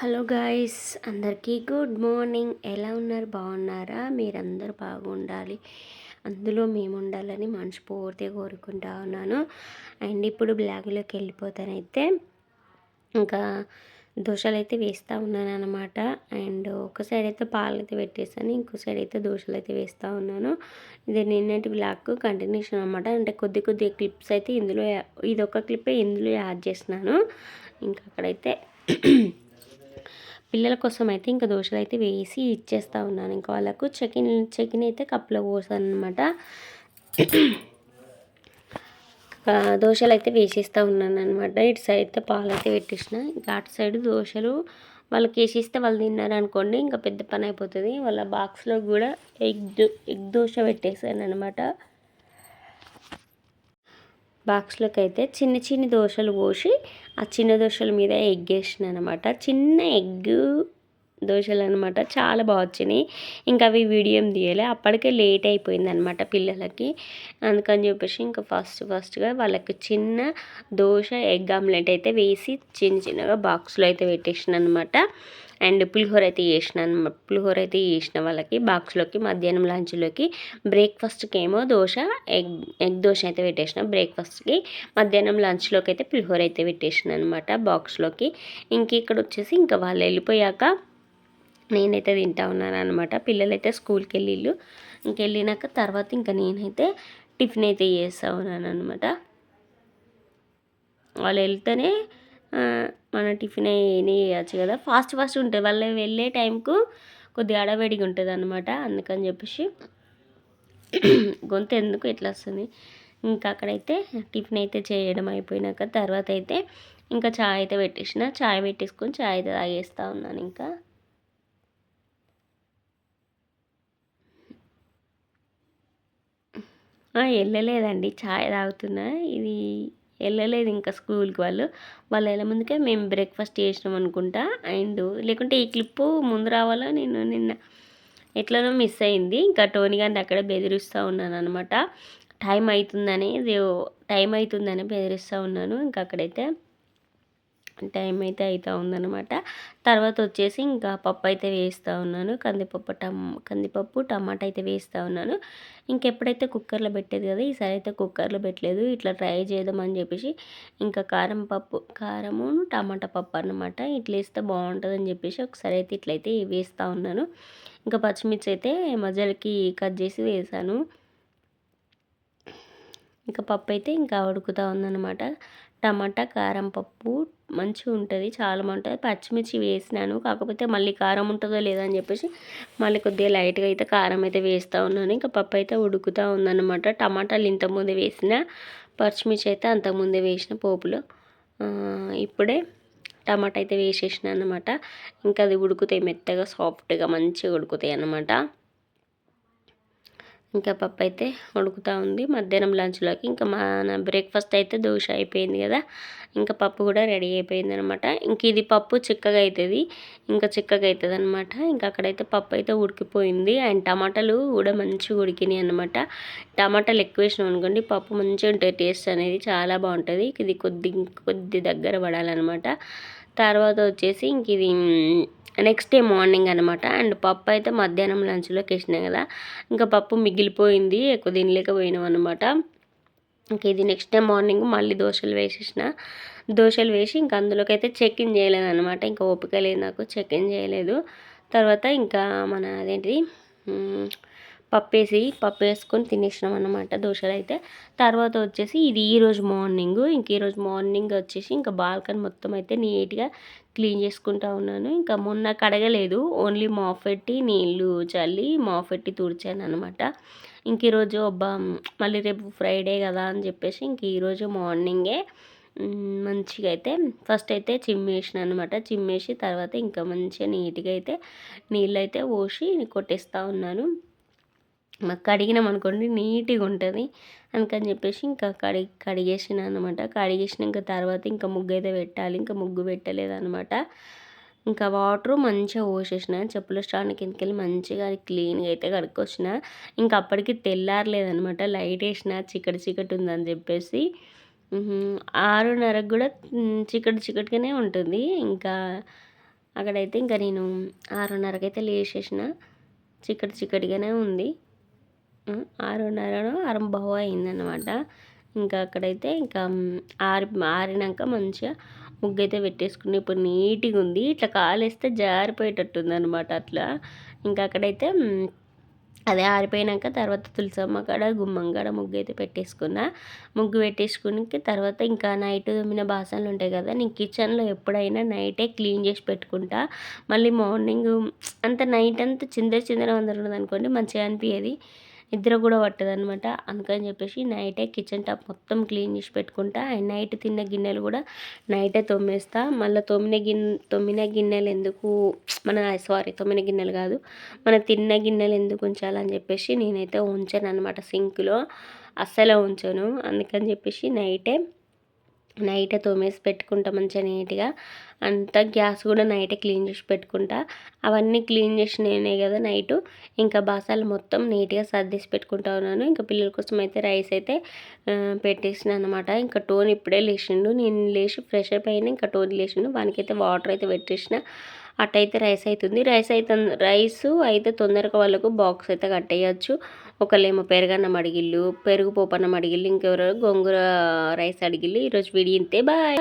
Hello guys అందరికీ good morning. ఎలా ఉన్నారు? బాగున్నారా? మీరందరూ బాగుండాలి. అందులో మేము ఉండాలని మనస్ఫూర్తిగా కోరుకుంటా ఉన్నాను. అండ్ ఇప్పుడు బ్లాగులోకి వెళ్ళిపోతానైతే ఇంకా దోశలు అయితే వేస్తూ ఉన్నాను అనమాట అండ్ ఒక సైడ్ అయితే పాలు అయితే పెట్టేసాను ఇంకో సైడ్ అయితే దోశలు అయితే వేస్తూ ఉన్నాను. ఇది నిన్నటి బ్లాగ్ కంటిన్యూషన్ అనమాట అంటే కొద్ది కొద్ది క్లిప్స్ అయితే ఇందులో ఇది ఒక క్లిప్పే ఇందులో యాడ్ చేసినాను ఇంకా అక్కడైతే పిల్లల కోసం అయితే ఇంకా దోశలు అయితే వేసి ఇచ్చేస్తూ ఉన్నాను. ఇంకా వాళ్ళకు చెకిన్ చెకిన్ అయితే కప్పులో పోసాను అనమాట దోశలు అయితే వేసిస్తూ ఉన్నాను అనమాట ఇటు సైడ్ అయితే పాలు అయితే పెట్టేసిన. ఇంకా అటు సైడ్ దోశలు వాళ్ళకి వేసిస్తే వాళ్ళు తిన్నారు అనుకోండి ఇంకా పెద్ద పని అయిపోతుంది. వాళ్ళ బాక్స్లో కూడా ఎగ్ ఎగ్ దోశ పెట్టేసాను అనమాట బాక్స్లోకి అయితే చిన్న చిన్న దోశలు పోసి ఆ చిన్న దోశల మీద ఎగ్ వేసిన అనమాట చిన్న ఎగ్ దోశలు అనమాట చాలా బాగా వచ్చినాయి. ఇంకా అవి వీడియో తీయలే. అప్పటికే లేట్ అయిపోయింది అనమాట పిల్లలకి. అందుకని చెప్పేసి ఇంకా ఫస్ట్ ఫస్ట్గా వాళ్ళకి చిన్న దోశ ఎగ్ ఆమ్లెట్ అయితే వేసి చిన్న చిన్నగా బాక్స్లో అయితే పెట్టేసిన అనమాట అండ్ పులిహోర అయితే చేసినాను పులిహోర అయితే చేసిన వాళ్ళకి బాక్స్లోకి మధ్యాహ్నం లంచ్లోకి బ్రేక్ఫాస్ట్కి ఏమో దోశ ఎగ్ ఎగ్ దోశ అయితే పెట్టేసిన. బ్రేక్ఫాస్ట్కి మధ్యాహ్నం లంచ్లోకి అయితే పులిహోర అయితే పెట్టేసిన అనమాట బాక్స్లోకి. ఇంక ఇక్కడ వచ్చేసి ఇంకా వాళ్ళు వెళ్ళిపోయాక నేనైతే తింటా ఉన్నాను అనమాట పిల్లలైతే స్కూల్కి వెళ్ళిళ్ళు ఇంకెళ్ళినాక తర్వాత ఇంకా నేనైతే టిఫిన్ అయితే చేస్తూ ఉన్నాను అనమాట వాళ్ళు వెళ్తేనే మన టిఫిన్ అయినా చేయొచ్చు కదా. ఫాస్ట్ ఫాస్ట్ ఉంటుంది. వాళ్ళు వెళ్ళే టైంకు కొద్దిగా అడవేడిగా ఉంటుంది అనమాట అందుకని చెప్పేసి గొంతు ఎందుకు ఎట్లా వస్తుంది? ఇంకా అక్కడైతే టిఫిన్ అయితే చేయడం అయిపోయినాక తర్వాత అయితే ఇంకా చాయ్ అయితే పెట్టేసిన. చాయ్ పెట్టేసుకొని చాయ్ అయితే తాగేస్తూ ఉన్నాను ఇంకా. వెళ్ళలేదండి చాయ్ తాగుతున్నా. ఇది వెళ్ళలేదు ఇంకా స్కూల్కి వాళ్ళు. వాళ్ళు వెళ్ళే ముందుకే మేము బ్రేక్ఫాస్ట్ చేసినాం అనుకుంటా. అండ్ లేకుంటే ఈ క్లిప్పు ముందు రావాలో? నేను నిన్న ఎట్లనో మిస్ అయింది. ఇంకా టోనీ గారిని అక్కడే బెదిరిస్తూ ఉన్నాను అనమాట టైం అవుతుందని టైం అవుతుందని బెదిరిస్తూ ఉన్నాను. ఇంకా అక్కడైతే టైం అయితే అవుతూ ఉందనమాట తర్వాత వచ్చేసి ఇంకా పప్పు అయితే వేస్తూ ఉన్నాను. కందిపప్పు టమ్ కందిపప్పు టమాటా అయితే వేస్తూ ఉన్నాను. ఇంకెప్పుడైతే కుక్కర్లో పెట్టేది కదా ఈసారి అయితే కుక్కర్లో పెట్టలేదు. ఇట్లా ట్రై చేద్దామని చెప్పేసి ఇంకా కారం పప్పు కారము టమాటా పప్పు అనమాట ఇట్లా వేస్తే బాగుంటుందని చెప్పేసి ఒకసారి అయితే ఇట్లయితే వేస్తూ ఉన్నాను. ఇంకా పచ్చిమిర్చి అయితే మధ్యలోకి కట్ చేసి వేసాను. ఇంకా పప్పు అయితే ఇంకా ఉడుకుతూ ఉందన్నమాట. టమాటా కారం పప్పు మంచిగా ఉంటుంది చాలా బాగుంటుంది. పచ్చిమిర్చి వేసినాను కాకపోతే మళ్ళీ కారం ఉంటుందో లేదో అని చెప్పేసి మళ్ళీ కొద్దిగా లైట్గా అయితే కారం అయితే వేస్తూ ఉన్నాను. ఇంకా పప్పు అయితే ఉడుకుతూ ఉందన్నమాట. టమాటాలు ఇంతకుముందు వేసిన పచ్చిమిర్చి అయితే అంతకుముందే వేసిన పోపులో. ఇప్పుడే టమాటా అయితే వేసేసిన అనమాట ఇంకా అది ఉడుకుతాయి మెత్తగా సాఫ్ట్గా మంచిగా ఉడుకుతాయి అన్నమాట. ఇంకా పప్పు అయితే ఉడుకుతూ ఉంది. మధ్యాహ్నం లంచ్లోకి ఇంకా మన బ్రేక్ఫాస్ట్ అయితే దోశ అయిపోయింది కదా. ఇంకా పప్పు కూడా రెడీ అయిపోయింది అనమాట ఇంక ఇది పప్పు చిక్కగా అవుతుంది ఇంకా చిక్కగా అవుతుంది అనమాట ఇంకా అక్కడైతే పప్పు అయితే ఉడికిపోయింది. అండ్ టమాటాలు కూడా మంచిగా ఉడికినాయి అనమాట టమాటాలు ఎక్కువ వేసినాం అనుకోండి పప్పు మంచిగా ఉంటుంది టేస్ట్ అనేది చాలా బాగుంటుంది. ఇది కొద్ది కొద్ది దగ్గర పడాలన్నమాట. తర్వాత వచ్చేసి ఇంక ఇది నెక్స్ట్ డే మార్నింగ్ అనమాట అండ్ పప్పు అయితే మధ్యాహ్నం లంచ్లోకి వేసినా కదా ఇంకా పప్పు మిగిలిపోయింది ఎక్కువ తినలేకపోయినాం అనమాట ఇంకా ఇది నెక్స్ట్ డే మార్నింగ్ మళ్ళీ దోశలు వేసేసిన. దోశలు వేసి ఇంకా అందులోకి అయితే చెక్ ఇన్ చేయలేదు అనమాట ఇంకా ఓపిక లేదు నాకు చెక్ ఇన్ చేయలేదు. తర్వాత ఇంకా మన అదేంటిది పప్పు వేసి పప్పు వేసుకొని తినేసినాం అనమాట దోశలు అయితే తర్వాత వచ్చేసి ఇది ఈరోజు మార్నింగ్. ఇంక ఈరోజు మార్నింగ్ వచ్చేసి ఇంకా బాల్కనీ మొత్తం అయితే నీట్గా క్లీన్ చేసుకుంటా ఉన్నాను. ఇంకా మొన్న కడగలేదు. ఓన్లీ మాఫెట్టి నీళ్ళు చల్లి మాఫెట్టి తుడిచాను అనమాట ఇంక ఈరోజు అబ్బా మళ్ళీ రేపు ఫ్రైడే కదా అని చెప్పేసి ఇంక ఈరోజు మార్నింగే మంచిగా అయితే ఫస్ట్ అయితే చిమ్మేసిన అనమాట చిమ్మేసి తర్వాత ఇంకా మంచిగా నీట్గా అయితే నీళ్ళు అయితే పోసి కొట్టేస్తూ ఉన్నాను. మాకు కడిగినాం అనుకోండి నీట్గా ఉంటుంది. అందుకని చెప్పేసి ఇంకా కడి కడిగేసిన అనమాట కడిగేసినాక తర్వాత ఇంకా ముగ్గు అయితే పెట్టాలి. ఇంకా ముగ్గు పెట్టలేదనమాట ఇంకా వాటర్ మంచిగా పోసేసిన. చెప్పుల స్టాండ్ కిందకి వెళ్ళి మంచిగా క్లీన్గా అయితే కడుక్కొచ్చిన. ఇంకా అప్పటికి తెల్లారలేదనమాట లైట్ వేసిన. చికటి చికటి ఉందని చెప్పేసి. ఆరున్నరకు కూడా చికటి చికటిగానే ఉంటుంది. ఇంకా అక్కడైతే ఇంకా నేను ఆరున్నరకైతే లేచేసిన చికటి చికటిగానే ఉంది. ఆరున్నరను ఆరంభవ అయిందనమాట ఇంకా అక్కడైతే ఇంకా ఆరి ఆరినాక మంచిగా ముగ్గు అయితే పెట్టేసుకుని ఇప్పుడు నీట్గా ఉంది. ఇట్లా కాలేస్తే జారిపోయేటట్టుంది అనమాట అట్లా. ఇంకా అక్కడైతే అదే ఆరిపోయినాక తర్వాత తులసమ్మ కాడ గుమ్మం కాడ ముగ్గు అయితే పెట్టేసుకున్నా. ముగ్గు పెట్టేసుకుని తర్వాత ఇంకా నైట్ తోమిన బాసనలు ఉంటాయి కదా నేను కిచెన్లో ఎప్పుడైనా నైటే క్లీన్ చేసి పెట్టుకుంటా. మళ్ళీ మార్నింగ్ అంత నైట్ అంతా చిందర చిందర అందరు అనుకోండి మంచిగా అనిపించేది నిద్ర కూడా పట్టదు అనమాట అందుకని చెప్పేసి నైటే కిచెన్ టాప్ మొత్తం క్లీన్ చేసి పెట్టుకుంటా. అండ్ నైట్ తిన్న గిన్నెలు కూడా నైటే తోమేస్తా. మళ్ళీ తొమ్మిన గిన్నె తొమ్మిన గిన్నెలు ఎందుకు మన సారీ తొమ్మిన గిన్నెలు కాదు. మన తిన్న గిన్నెలు ఎందుకు ఉంచాలని చెప్పేసి నేనైతే ఉంచాను అనమాట సింక్లో. అస్సలే ఉంచాను. అందుకని చెప్పేసి నైటే నైటే తోమేసి పెట్టుకుంటా మంచిగా నీట్గా. అంతా గ్యాస్ కూడా నైటే క్లీన్ చేసి పెట్టుకుంటా. అవన్నీ క్లీన్ చేసి నేనే కదా నైట్. ఇంకా బాసాలు మొత్తం నీట్గా సర్దేసి పెట్టుకుంటా ఉన్నాను. ఇంకా పిల్లల కోసం అయితే రైస్ అయితే పెట్టేసిన అనమాట ఇంకా టోన్ ఇప్పుడే లేచిండు. నేను లేచి ఫ్రెష్ అయిపోయినా ఇంకా టోన్ లేచిండు. వానికైతే వాటర్ అయితే పెట్టేసిన. అట్టయితే రైస్ అవుతుంది రైస్ అయితే రైస్ అయితే తొందరగా వాళ్ళకు బాక్స్ అయితే కట్టేయచ్చు. ఒకళ్ళేమో పెరగన్నం అడిగిళ్ళు పెరుగు పోపన్నం అడిగిళ్ళు ఇంకెవరో గోంగూర రైస్ అడిగిళ్ళు. ఈరోజు వీడియో ఇంతే. బాయ్.